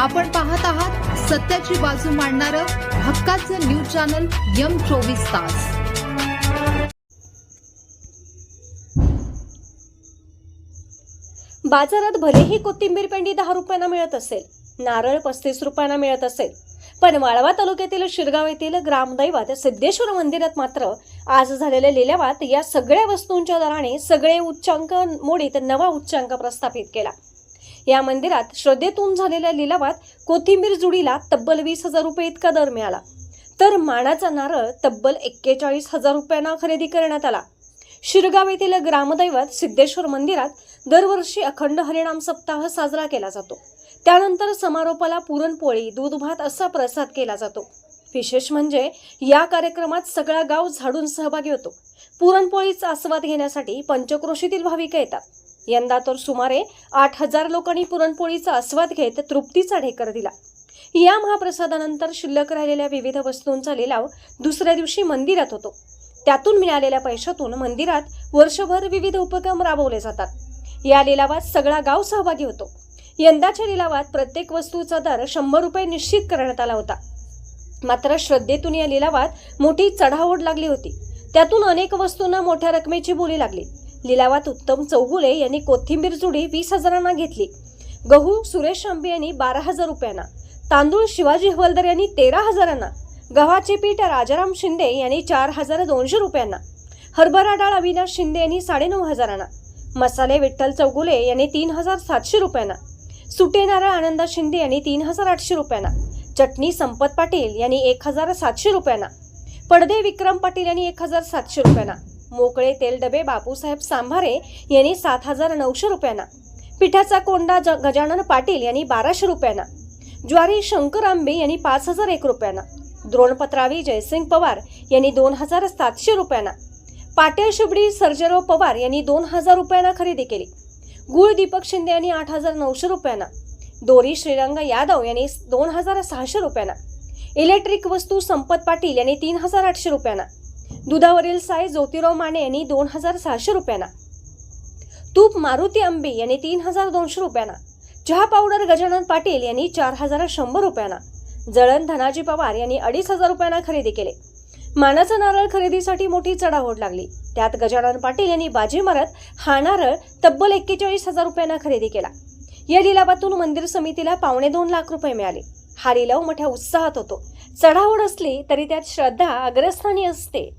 आपण पाहत आहात सत्याची बाजू मांडणारं हक्काचं न्यूज चॅनल यम चोवीस तास. बाजारात भलेही कोथिंबीर पेंडी दहा रुपयांना मिळत असेल नारळ पस्तीस रुपयांना मिळत असेल पण वाळवा तालुक्यातील शिरगाव येथील ग्रामदैवत सिद्धेश्वर मंदिरात मात्र आज झालेल्या लिलावात या सगळ्या वस्तूंच्या दराने सगळे उच्चांक मोडीत नवा उच्चांक प्रस्थापित केला. या मंदिरात श्रद्धेतून झालेल्या लिलावात कोथिंबीर जुडीला तब्बल वीस हजार रुपये इतका दर मिळाला. तर मानाचा नारळ तब्बल एक्केचाळीस हजार रुपयांना खरेदी करण्यात आला. शिरगाव येथील ग्रामदैवत सिद्धेश्वर मंदिरात दरवर्षी अखंड हरिणाम सप्ताह साजरा केला जातो. त्यानंतर समारोपाला पुरणपोळी दूध भात असा प्रसाद केला जातो. विशेष म्हणजे या कार्यक्रमात सगळा गाव झाडून सहभागी होतो. पुरणपोळीचा आस्वाद घेण्यासाठी पंचक्रोशीतील भाविक येतात. यंदा तर सुमारे आठ हजार लोकांनी पुरणपोळीचा आस्वाद घेत तृप्तीचा ढेकर दिला. या महाप्रसादानंतर शिल्लक राहिलेल्या विविध वस्तूंचा लिलाव दुसऱ्या दिवशी मंदिरात होतो. त्यातून मिळालेल्या पैशातून मंदिरात वर्षभर विविध उपक्रम राबवले जातात. या लिलावात सगळा गाव सहभागी होतो. यंदाच्या लिलावात प्रत्येक वस्तूचा दर शंभर रुपये निश्चित करण्यात आला होता. मात्र श्रद्धेतून या लिलावात मोठी चढाओढ लागली होती. त्यातून अनेक वस्तूंना मोठ्या रकमेची बोली लागली. लिलावात उत्तम चौगुले यांनी कोथिंबीर जुडी वीस हजारांना घेतली. गहू सुरेश आंबे यांनी बारा हजार रुपयांना. तांदूळ शिवाजी हवलदार यांनी तेरा हजारांना. गव्हाचे पीठ राजाराम शिंदे यांनी चार हजार दोनशे रुपयांना. हरभरा डाळ अविनाश शिंदे यांनी साडेनऊ हजारांना. मसाले विठ्ठल चौगुले यांनी तीन हजार सातशे रुपयांना. सुटे नारळ आनंदा शिंदे यांनी तीन हजार आठशे रुपयांना. चटणी संपत पाटील यांनी एक हजार सातशे रुपयांना. पडदे विक्रम पाटील यांनी एक हजार सातशे रुपयांना. मोकळे तेल डबे बापूसाहेब सांभारे यांनी सात हजार नऊशे रुपयांना. पिठाचा कोंडा ज- गजानन पाटील यांनी बाराशे रुपयांना. ज्वारी शंकर आंबे यांनी पाच हजार एक रुपयांना. द्रोणपत्रावी जयसिंग पवार यांनी दोन हजार सातशे रुपयांना. पाट्या शुबडी सर्जेराव पवार यांनी दोन हजार रुपयांना खरेदी केली. गुळ दीपक शिंदे यांनी आठ हजार नऊशे रुपयांना. दोरी श्रीरंग यादव यांनी दोन हजार सहाशे रुपयांना. इलेक्ट्रिक वस्तू संपत पाटील यांनी तीन हजार आठशे रुपयांना. दुधावरील साय ज्योतिराव माने यांनी दोन हजार सहाशे रुपयांना. तूप मारुती आंबे यांनी तीन हजार दोनशे रुपयांना. चहा पावडर गजानन पाटील यांनी चार हजार शंभर रुपयांना. जळण धनाजी पवार यांनी अडीच हजार रुपयांना खरेदी केले. मानाचा नारळ खरेदीसाठी मोठी चढाओढ लागली. त्यात गजानन पाटील यांनी बाजी मारत हा नारळ तब्बल एक्केचाळीस हजार रुपयांना खरेदी केला. या लिलावातून मंदिर समितीला पावणे दोन लाख रुपये मिळाले. हा लिलाव मोठ्या उत्साहात होतो. चढाओढ असली तरी त्यात श्रद्धा अग्रस्थानी असते.